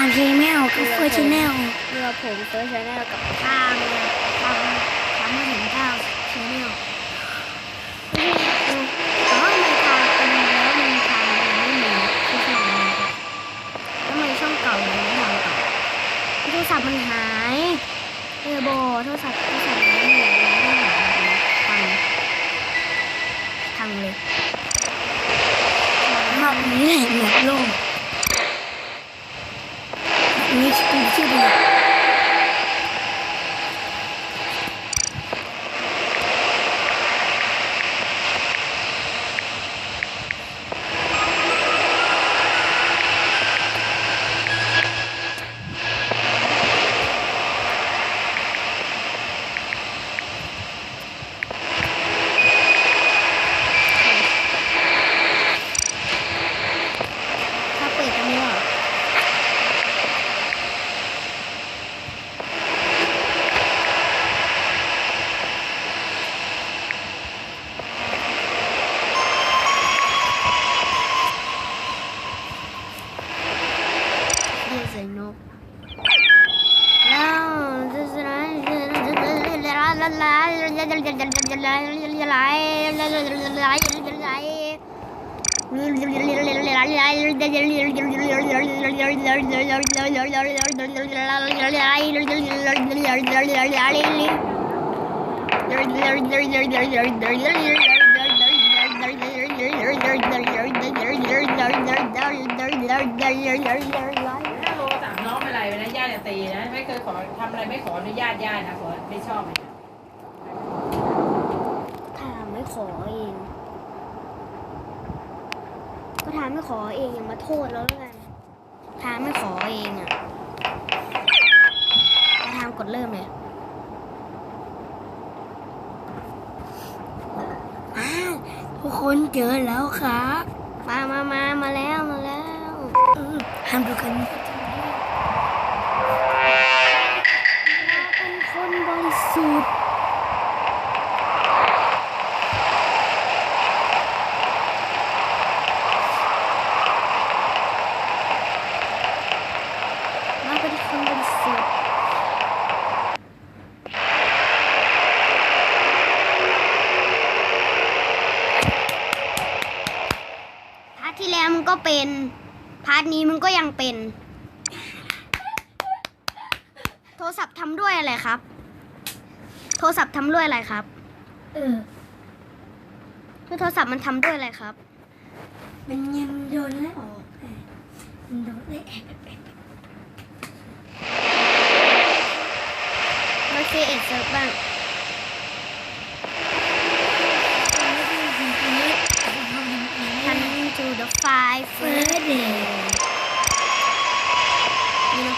านชแนลกับเฟิร์ชแนลเรือผมเฟิร์ชแนลกับข้างทางทางมาถึงเก้าชแนลแต่วมัทางเป็นแล้วมันมัไม่มีที่ทาแล้วมันช่องเก่ามัทางเก่าโทรศัพท์มันหายเออโบโทรศัพท์โทรศัพท์มันไม่หายพังพังเลยรอบนี่แหละหมดโลก Türkiye'de. ไม่ขออนุญาตย่านะขอไม่ชอบ ขอเอง ก็ถามไม่ขอเองอย่ามาโทษแล้วแล้วกันถามไม่ขอเองอะจะทำกดเริ่มเลยอ้าทุกคนเจอแล้วครับ มามามามาแล้วมาแล้วทำดูกัน ทที่แล้วมันก็เป็น พาร์ทนี้มันก็ยังเป็น โทรศัพท์ทำด้วยอะไรครับ โทรศัพท์ทำด้วยอะไรครับ เออโทรศัพท์มันทำด้วยอะไรครับ มันยังโดนไล่ออกเออมันโดนไล่แอบเราเคเอทเซิร์ฟบ้าง ทัน to the five เฟิร์สเดย์ นี่นะ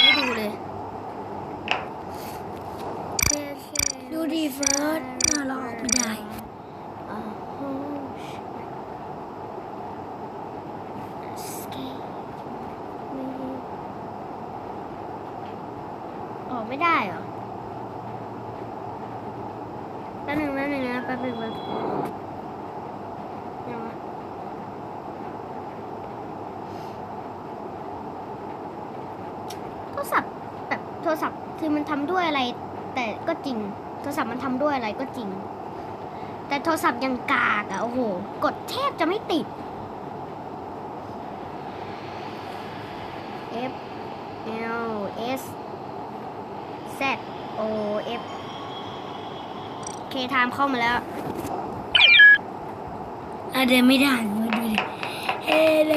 ไม่ดูเลย ดูดีเฟิร์สหน้าเราออกไม่ได้ ออกไม่ได้เหรอแป๊บหนึ่งแป๊ บนึงนะแป๊บหนึ่งแป๊บยังวะโทรศัพท์แบบโทรศัพท์คือมันทำด้วยอะไร แต่ก็จริง โทรศัพท์มันทำด้วยอะไรก็จริง แต่โทรศัพท์ยังกากอะโอ้โห กดแทบจะไม่ติด F L S Z O F ไทม์เข้ามาแล้วอะเดินไม่ได้มาดูดิเฮลโล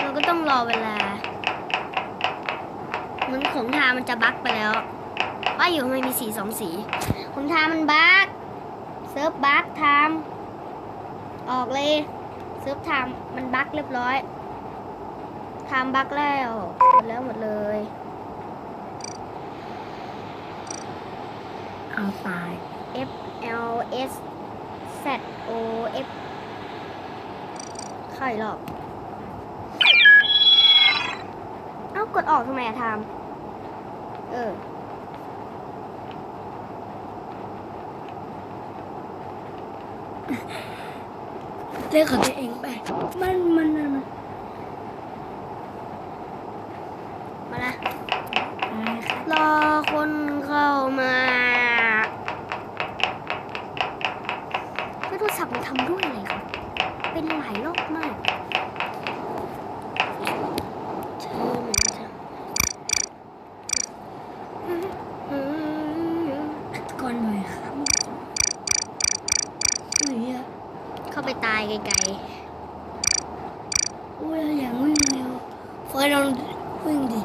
เราก็ต้องรอเวลาเหมือนของทามันจะบั๊กไปแล้วว่าอยู่ทำไมมีสีสองสีของทามันบั๊กเซิร์ฟบั๊กทามออกเลยเซิร์ฟทามมันบั๊กเรียบร้อยทามบั๊กแล้วหมดแล้วหมดเลยเอาตาย F L S Z O F เข้าอีกรอบ เอ้ากดออกทำไมอะทาม เออ เรื่องของตัวเองไป มันมันมันมัน มาแล้วโทรศัพท์มันทำด้วยอะไรครับ เป็นหลายรอบมากเธอเหมือนจะ ฆาตกรหน่อยครับอุ้ยอะ เข้าไปตายไกลๆ อุ้ยอย่างวิ่งเร็วเฟิร์นลองวิ่งดิ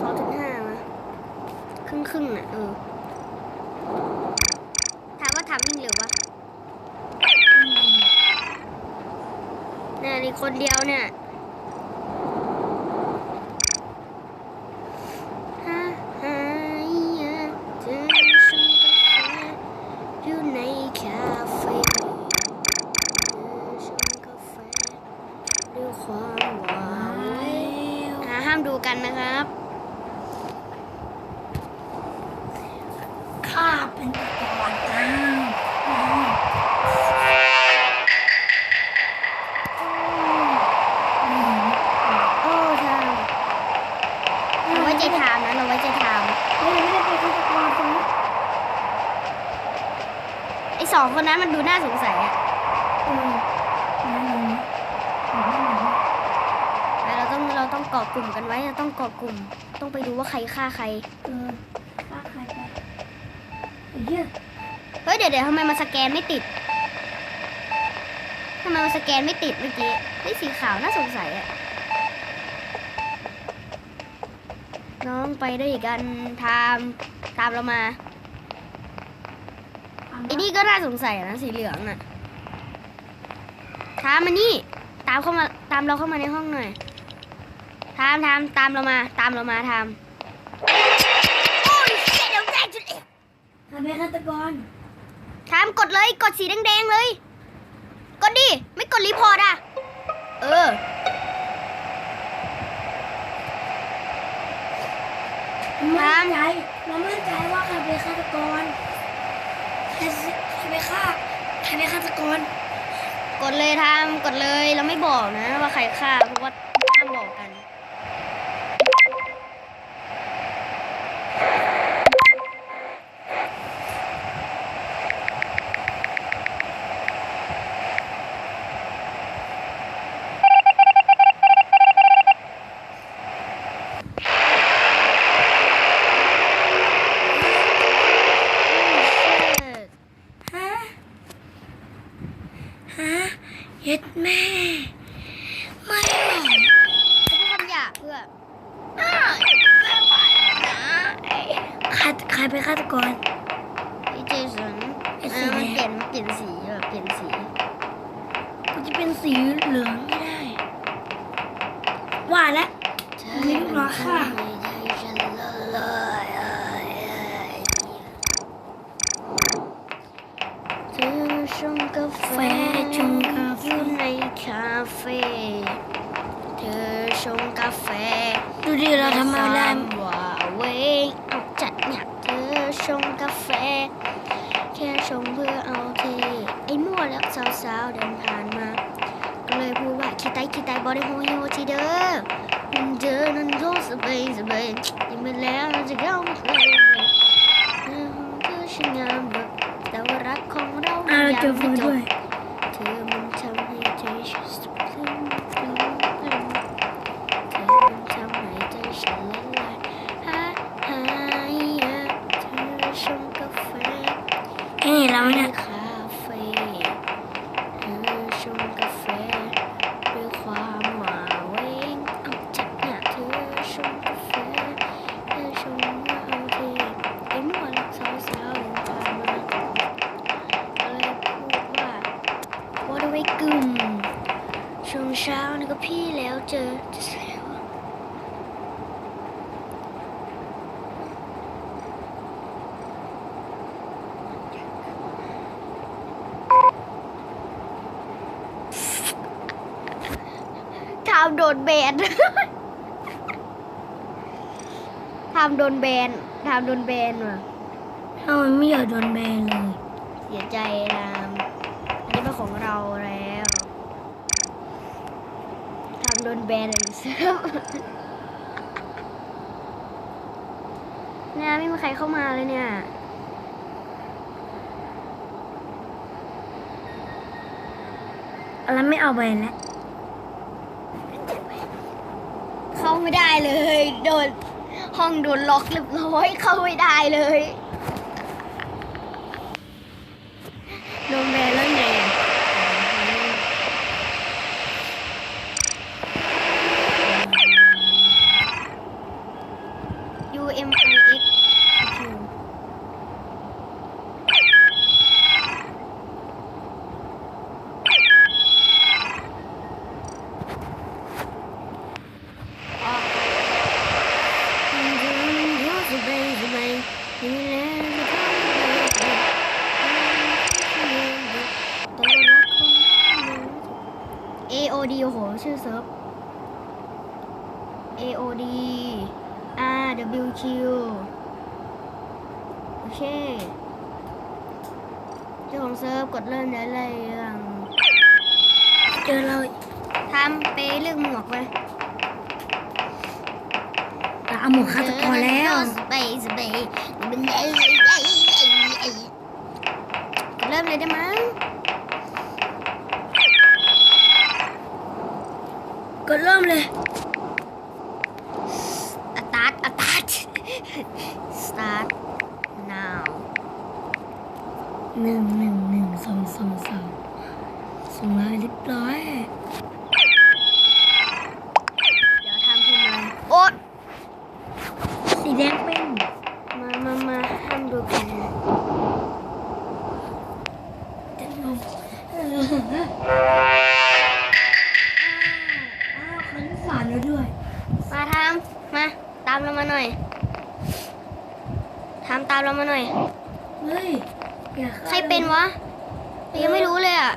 สองจุดห้ามาครึ่งครึ่งๆน่ะเออ ถามว่าทำวิ่งเร็วะเนี่ยนี่คนเดียวเนี่ยฮ่าฮ่าอยากเจอชงกาแฟดูในคาเฟ่เธอชงกาแฟด้วยความหวานห้ามดูกันนะครับข้าเป็น นนั้นมันดูน่าสงสัยอะเออนั่นเลยเห็นไหมเห็นไหมแต่เราต้องเราต้องเกาะกลุ่มกันไว้เราต้องเกาะกลุ่ม ต้องไปดูว่าใครฆ่าใครเออฆ่าใครไปไอ้เหี้ยเฮ้ยเดี๋ยวเดี๋ยวทำไมมันสแกนไม่ติดทำไมมันสแกนไม่ติดเมื่อกี้เฮ้ยสีขาวน่าสงสัยอะน้องไปด้วยกันทามตามเรามา ไอ้นี่ก็น่าสงสัยนะสีเหลืองน่ะทามมานี่ตามเข้ามาตามเราเข้ามาในห้องหน่อยทามทามตามเรามา ตามเรามาทามโอ้ยเชี่ยเดี๋ยวแรกจุดเอวใครเป็นฆาตกรทามกดเลยกดสีแดงๆเลย กดดิไม่กดรีพอร์ตอะ เออมั่นใจเรามั่นใจว่าใครเป็นฆาตกร ใครสิใครเป็นฆ่าใครไปฆาตกร กดเลยทามกดเลยเราไม่บอกนะว่าใครฆ่าเพราะว่าห้ามบอกกัน ฮะ ฮะเย็ดแม่ ไม่หรอก พูดคำหยาบเพื่อ ใครใครเป็นฆาตกร ไอเจสัน ไอ้ เอ สี อมัน แด เปลี่ย ง นเปลี่ยนสีแบบเปลี่ยนสี กูจะเป็นสีเหลืองไม่ได้ ว่าแล้วมีลูกน้องค่ะเธอชงกาแฟแฟชงกาแฟอยู่ในคาเฟ่เธอชงกาแฟ ดูดิเราทำอะไรความว่าเวงเอาจัดเนี่ยเธอชงกาแฟ แค่ชงเพื่อเอาเทไอ้มั่วแล้วสาวๆเดินผ่านมาก็ เลยพูดว่าคิดไตคิดไตบอได้โฮโยทีเด้อมันเจอนั้นโรสเบยสเบยยิ่งไปแล้วเราจะเข้ามาเลยเออเธอช่างงามเบิกแต่ว่ารักของเราอะเรายัเจองเฟิไม่ร์นจด้บวยเธอมันทำให้ใจฉันสุดซึ้งซึ้งซึ้งเธอมันทำให้ใจฉันละลายหายหายอะเธอชงกาแฟแค่นี้แล้วในเนี่ยามโดนแบนำโดนแบนทำโดนแบนว่ะทำไมไม่อยากโดนแบนเลย เสียใจทำอันนี้เป็นของเราแล้วทำโดนแบนเลยเซิร์ฟเนี่ยไม่มีใครเข้ามาเลยเนี่ยอะไรไม่เอาแบนแล้ว เข้า ไม่ได้เลย โดนห้องโดนล็อกเรียบร้อยเข้าไม่ได้เลยโดนแบนแล้วไงอะ U M I X Q เอโอดีโอ้โห ชื่อเซิร์ฟ AOD RWQ โอเคเจ้าของเซิร์ฟกดเริ่มได้เลยยังเจอเราทำไปเลือกหมวกไปตามหมดฆาตกรแล้วสเปซสเปซเป็นไงเริ่มเลยได้มั้ง ดเริ่มเลยอัตาร์ตอัตาร์ต start now หนึ่งหนึ่งหนึ่ง เรามาหน่อย เฮ้ยอย่าฆ่าใครเป็นวะยังไม่รู้เลยอะ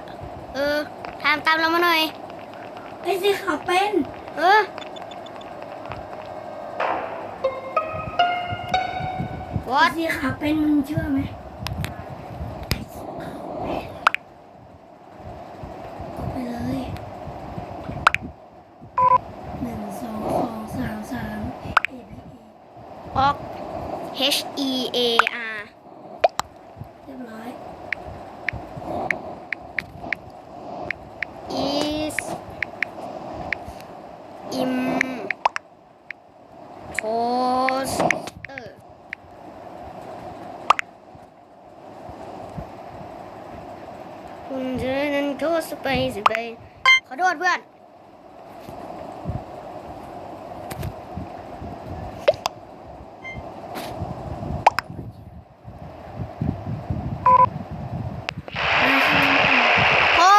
เออทำตามเรามาหน่อย ไอ้สีขาวเป็น เออวอไอ้ดสีขาวเป็นมึงเชื่อไหมออกไปเลยหนึ่งสองสองสามสามเอพีเอ ออก H E A R เรียบร้อย is im poster คุณเจอนั้นโทษสไปสไปขอโทษเพื่อน โอ้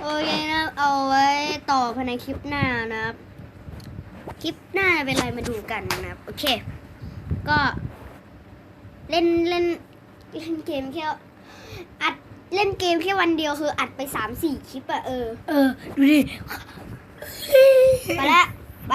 โอเคนะครับ เอาไว้ต่อ ภายในคลิปหน้านะครับ คลิปหน้าเป็นอะไรมาดูกันนะครับ โอเค ก็เล่นเล่นเล่นเกมแค่อัดเล่นเกมแค่วันเดียวคืออัดไปสามสี่คลิปอะเออ เออ ดูดิ ไปละไป